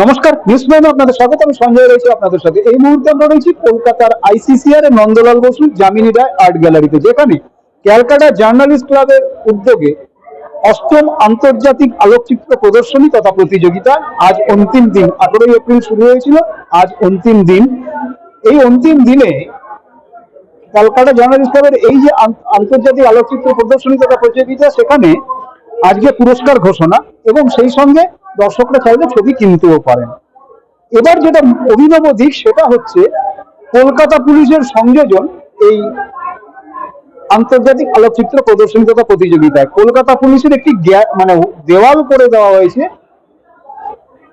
নমস্কার নিউজ প্রাইমে আপনাদের স্বাগত, আমি সঞ্জয় রয়েছি আপনাদের সাথে। এই মুহূর্তে আমরা রয়েছি কলকাতার আইসিসিআর নন্দলাল বসু জামিনী রায় আর্ট গ্যালারিতে, যেখানে ক্যালকাটা জার্নালিস্ট ক্লাবের উদ্যোগে অষ্টম আন্তর্জাতিক আলোকচিত্র প্রদর্শনী তথা প্রতিযোগিতা আজ অন্তিম দিন আঠারোই এপ্রিল শুরু হয়েছিল, আজ অন্তিম দিন। এই অন্তিম দিনে কলকাতা জার্নালিস্ট ক্লাবের এই যে আন্তর্জাতিক আলোকচিত্র প্রদর্শনী তথা প্রতিযোগিতা, সেখানে আজকে পুরস্কার ঘোষণা এবং সেই সঙ্গে দর্শকরা চাইলে ছবি কিনতেও পারেন। এবার যেটা অভিনব দিক, সেটা হচ্ছে কলকাতা পুলিশের সংযোজন এই আন্তর্জাতিক আলোকচিত্র প্রদর্শনী তথা প্রতিযোগিতায়। কলকাতা পুলিশের একটি মানে দেওয়াল করে দেওয়া হয়েছে।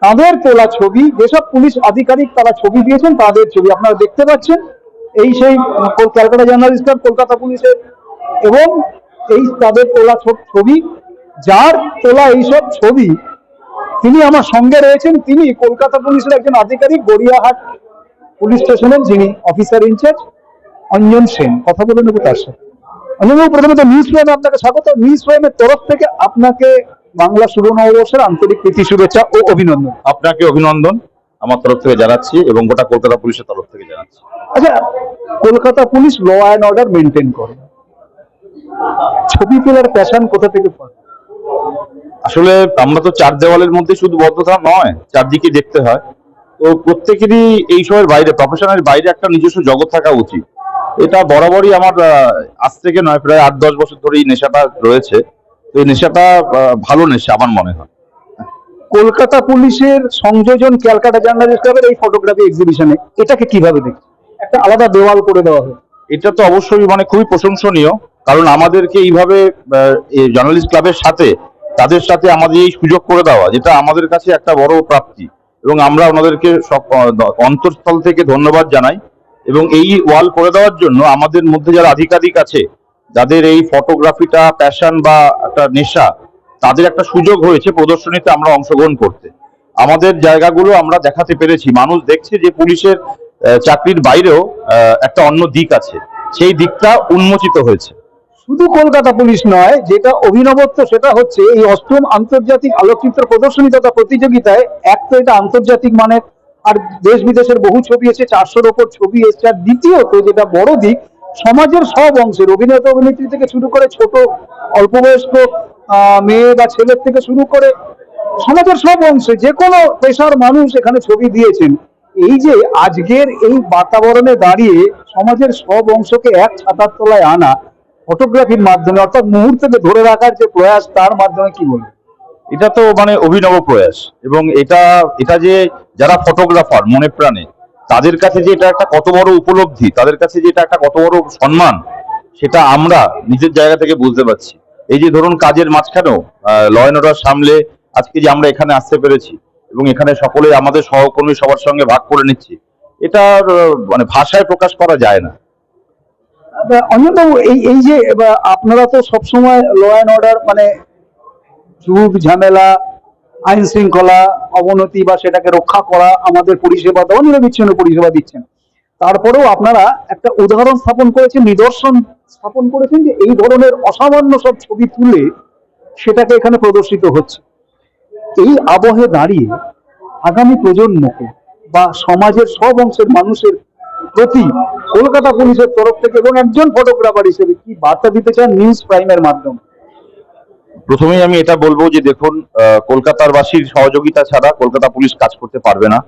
তাদের তোলা ছবি, যেসব পুলিশ আধিকারিক তারা ছবি দিয়েছেন, তাদের ছবি আপনারা দেখতে পাচ্ছেন। এই সেই ক্যালকাটা জার্নালিস্ট কলকাতা পুলিশের এবং এই তাদের তোলা ছবি, যার তোলা এইসব ছবি তিনি আমার সঙ্গে রয়েছেন। তিনি কলকাতা পুলিশের একজন আধিকারিক গড়িয়াহাট পুলিশ স্টেশনের যিনি অফিসার ইনচার্জ অঞ্জন সেন। কথা বলে নেব তার সাথে। অঞ্জনবাবু প্রথমত নিউজ ফ্রেমে আপনাকে স্বাগত। নিউজ ওয়েমের তরফ থেকে আপনাকে বাংলা শুভ নববর্ষের আন্তরিক প্রীতি শুভেচ্ছা ও অভিনন্দন। আপনাকে অভিনন্দন। আমার তরফ থেকে জানাচ্ছি এবং গোটা কলকাতা পুলিশের তরফ থেকে জানাচ্ছি। আচ্ছা Kolkata police law and order maintain করে। ছবি তোলার প্যাশন কোথা থেকে পান? আসলে আমরা তো চার দেওয়ালের মধ্যে শুধু বদ্ধতা নয় চারদিকে দেখতে হয়। তো প্রত্যেকেরই এই সময়ের বাইরে প্রফেশনের বাইরে একটা নিজস্ব জগৎ থাকা উচিত। এটা বরাবরই আমার আজ থেকে নয় প্রায় আট দশ বছর ধরে এই নেশাটা রয়েছে। তো এই নেশাটা ভালো নেশা আমার মনে হয়। কলকাতা পুলিশের সংযোজন ক্যালকাটা জার্নালিস্ট ক্লাবের এই ফটোগ্রাফি এক্সিবিশনে এটাকে কীভাবে দেখছেন? একটা আলাদা দেওয়াল করে দেওয়া হয় এটা তো অবশ্যই মানে খুবই প্রশংসনীয় কারণ আমাদেরকে এইভাবে জার্নালিস্ট ক্লাবের সাথে তাদের সাথে আমাদের এই সুযোগ করে দেওয়া, যেটা আমাদের কাছে একটা বড় প্রাপ্তি। এবং আমরা ওনাদেরকে অন্তঃস্থল থেকে ধন্যবাদ জানাই। এবং এই ওয়াল করে দেওয়ার জন্য আমাদের মধ্যে যারা আধিকারিক আছে, যাদের এই ফটোগ্রাফিটা, প্যাশন বা একটা নেশা, তাদের একটা সুযোগ হয়েছে প্রদর্শনীতে আমরা অংশগ্রহণ করতে। আমাদের জায়গাগুলো আমরা দেখাতে পেরেছি। মানুষ দেখছে যে পুলিশের চাকরির বাইরেও একটা অন্য দিক আছে। সেই দিকটা উন্মোচিত হয়েছে। শুধু কলকাতা পুলিশ নয়, যেটা অভিনবত্ব সেটা হচ্ছে এই অষ্টম আন্তর্জাতিক আলোকচিত্র প্রদর্শনী তথা প্রতিযোগিতায় এক তো এটা আন্তর্জাতিক মানের, আর দেশ বিদেশের বহু ছবি এসেছে, চারশোর ওপর ছবি এসেছে। আর দ্বিতীয়ত যেটা বড় দিক, সমাজের সব অংশের অভিনেতা অভিনেত্রী থেকে শুরু করে ছোট অল্প বয়স্ক মেয়ে বা ছেলের থেকে শুরু করে সমাজের সব অংশে যে কোনো পেশার মানুষ এখানে ছবি দিয়েছেন। এই যে আজকের এই বাতাবরণে দাঁড়িয়ে সমাজের সব অংশকে এক ছাতার তলায় আনা ফটোগ্রাফির মাধ্যমে, অর্থাৎ মুহূর্তকে ধরে রাখার যে প্রয়াস, তার মাধ্যমে কি বলব? এটা তো মানে অভিনব প্রয়াস এবং এটা এটা যে যারা ফটোগ্রাফার মনে প্রাণে, তাদের কাছে যে এটা একটা কত বড় উপলব্ধি, তাদের কাছে যে এটা একটা কত বড় সম্মান, সেটা আমরা নিজের জায়গা থেকে বুঝতে পারছি। এই যে ধরুন কাজের মাঝখানেও ল অ্যান্ড অর্ডার সামলে আজকে যে আমরা এখানে আসতে পেরেছি এবং এখানে সকলে আমাদের সহকর্মী সবার সঙ্গে ভাগ করে নিচ্ছি এটা মানে ভাষায় প্রকাশ করা যায় না। অন্যতম এই এই যে আপনারা তো সবসময় ল অ্যান্ড অর্ডার মানে ঝুট ঝামেলা, আইন শৃঙ্খলা, অবনতি বা সেটাকে রক্ষা করা, আমাদের পরিষেবা দেওয়া, নিরবিচ্ছিন্ন পরিষেবা দিচ্ছেন। তারপরেও আপনারা একটা উদাহরণ স্থাপন করেছেন, নিদর্শন স্থাপন করেছেন যে এই ধরনের অসামান্য সব ছবি তুলে সেটাকে এখানে প্রদর্শিত হচ্ছে। এই আবহে দাঁড়িয়ে আগামী প্রজন্মকে বা সমাজের সব অংশের মানুষের প্রতি কলকাতা পুলিশের তরফ থেকে এবং একজন ফটোগ্রাফার হিসেবে কি বার্তা দিতে চান নিউজ প্রাইমের মাধ্যমে? প্রথমেই আমি এটা বলব যে দেখুন কলকাতার বাসীর সহযোগিতা ছাড়া কলকাতা পুলিশ কাজ করতে পারবে না।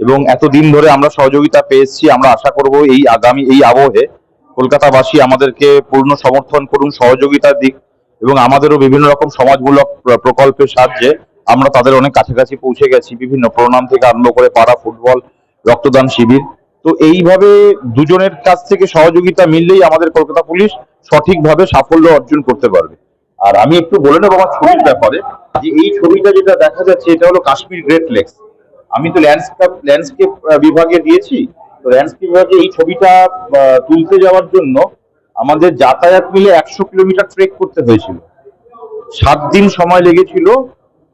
এবং এতদিন ধরে আমরা সহযোগিতা পেয়েছি, আমরা আশা করব এই আগামী, এই আবহে কলকাতাবাসী আমাদেরকে পূর্ণ সমর্থন করুন, সহযোগিতার দিক এবং আমাদেরও বিভিন্ন রকম সমাজমূলক প্রকল্পের সাহায্যে আমরা তাদের অনেক কাছাকাছি পৌঁছে গেছি, বিভিন্ন প্রণাম থেকে আরম্ভ করে পাড়া ফুটবল, রক্তদান শিবির। তো এইভাবে দুজনের কাছ থেকে সহযোগিতা মিললেই আমাদের কলকাতা পুলিশ সঠিকভাবে সাফল্য অর্জন করতে পারবে। আর আমি একটু বলে নেব আমার ছবির ব্যাপারে, যে এই ছবিটা যেটা দেখা যাচ্ছে, এটা হলো কাশ্মীর গ্রেট লেকস আমি তো ল্যান্ডস্কেপ ল্যান্ডস্কেপ বিভাগে দিয়েছি। তো ল্যান্ডস্কেপ বিভাগে এই ছবিটা তুলতে যাওয়ার জন্য আমাদের যাতায়াত মিলে একশো কিলোমিটার ট্রেক করতে হয়েছিল। সাত দিন সময় লেগেছিল।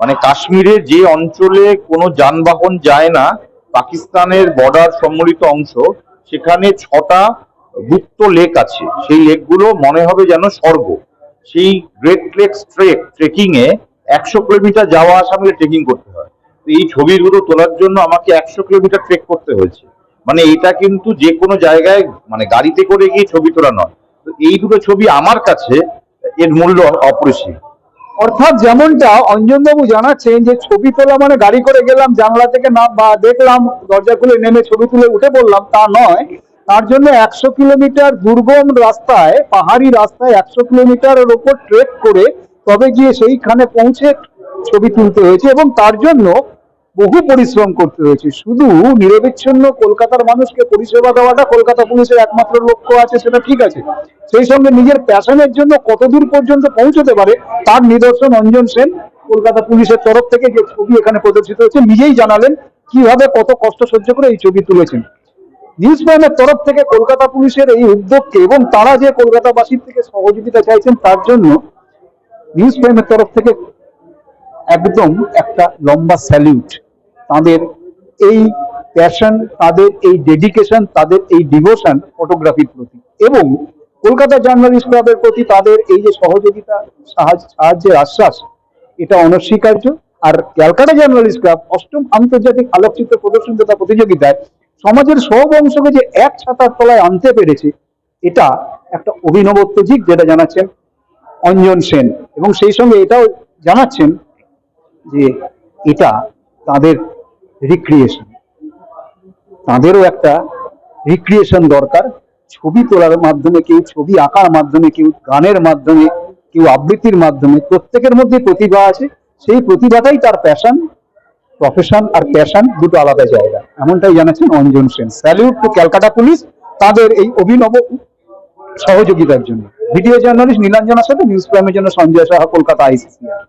মানে কাশ্মীরে যে অঞ্চলে কোনো যানবাহন যায় না পাকিস্তানের বর্ডার সম্মিলিত অংশ, সেখানে ছটা গুপ্ত লেক আছে। সেই লেকগুলো মনে হবে যেন স্বর্গ। সেই গ্রেট লেক ট্রেক ট্রেকিং এ একশো কিলোমিটার যাওয়া আসা মিলে ট্রেকিং করতে হয়। তো এই ছবিগুলো তোলার জন্য আমাকে একশো কিলোমিটার ট্রেক করতে হয়েছে। মানে এটা কিন্তু যে কোনো জায়গায় মানে গাড়িতে করে গিয়ে ছবি তোলা নয়। তো এই দুটো ছবি আমার কাছে এর মূল্য অপরিসীম। অর্থাৎ যেমনটা অঞ্জনবাবু জানাচ্ছেন যে ছবি তোলা মানে গাড়ি করে গেলাম, জানলা থেকে না বা দেখলাম, দরজা খুলে নেমে ছবি তুলে উঠে পড়লাম, তা নয়। তার জন্য একশো কিলোমিটার দুর্গম রাস্তায়, পাহাড়ি রাস্তায় একশো কিলোমিটারের ওপর ট্রেক করে তবে গিয়ে সেইখানে পৌঁছে ছবি তুলতে হয়েছে এবং তার জন্য বহু পরিশ্রম করতে হয়েছে। শুধু নিরবিচ্ছিন্ন কলকাতার মানুষকে পরিষেবা দেওয়াটা কলকাতা পুলিশের একমাত্র লক্ষ্য আছে, সেটা ঠিক আছে। সেই সঙ্গে নিজের প্যাশনের জন্য কতদূর পর্যন্ত পৌঁছতে পারে, তার নিদর্শন অঞ্জন সেন কলকাতা পুলিশের তরফ থেকে যে ছবি এখানে প্রদর্শিত হয়েছে, নিজেই জানালেন কীভাবে কত কষ্ট সহ্য করে এই ছবি তুলেছেন। নিউজ প্রাইমের তরফ থেকে কলকাতা পুলিশের এই উদ্যোগকে এবং তারা যে কলকাতাবাসীর থেকে সহযোগিতা চাইছেন, তার জন্য নিউজ প্রাইমের তরফ থেকে একদম একটা লম্বা স্যালিউট তাদের এই প্যাশন তাদের এই ডেডিকেশন তাদের এই ডিভোশন ফটোগ্রাফির প্রতি। এবং কলকাতা জার্নালিস্ট ক্লাবের প্রতি তাদের এই যে সহযোগিতা, সাহায্য, সাহায্যের আশ্বাস, এটা অনস্বীকার্য। আর ক্যালকাটা জার্নালিস্ট ক্লাব অষ্টম আন্তর্জাতিক আলোকচিত্র প্রদর্শন তথা প্রতিযোগিতায় সমাজের সব অংশকে যে এক ছাতার তলায় আনতে পেরেছে, এটা একটা অভিনবত্ব দিক যেটা জানাচ্ছেন অঞ্জন সেন। এবং সেই সঙ্গে এটাও জানাচ্ছেন যে এটা তাদের রিক্রিয়েশন তাদেরও একটা রিক্রিয়েশন দরকার। ছবি তোলার মাধ্যমে কেউ ছবি আঁকার মাধ্যমে, কেউ গানের মাধ্যমে, কেউ আবৃত্তির মাধ্যমে, প্রত্যেকের মধ্যে প্রতিভা আছে। সেই প্রতিভাটাই তার প্যাশন প্রফেশন আর প্যাশন দুটো আলাদা জায়গা। এমনটাই জানাচ্ছেন Anjan Sen. Salute to Calcutta police তাদের এই অভিনব সহযোগিতার জন্য। ভিডিও জার্নালিস্ট নীলাঞ্জনার সাথে নিউজ প্রাইমের জন্য সঞ্জয় সাহা, কলকাতা আইসিসিআর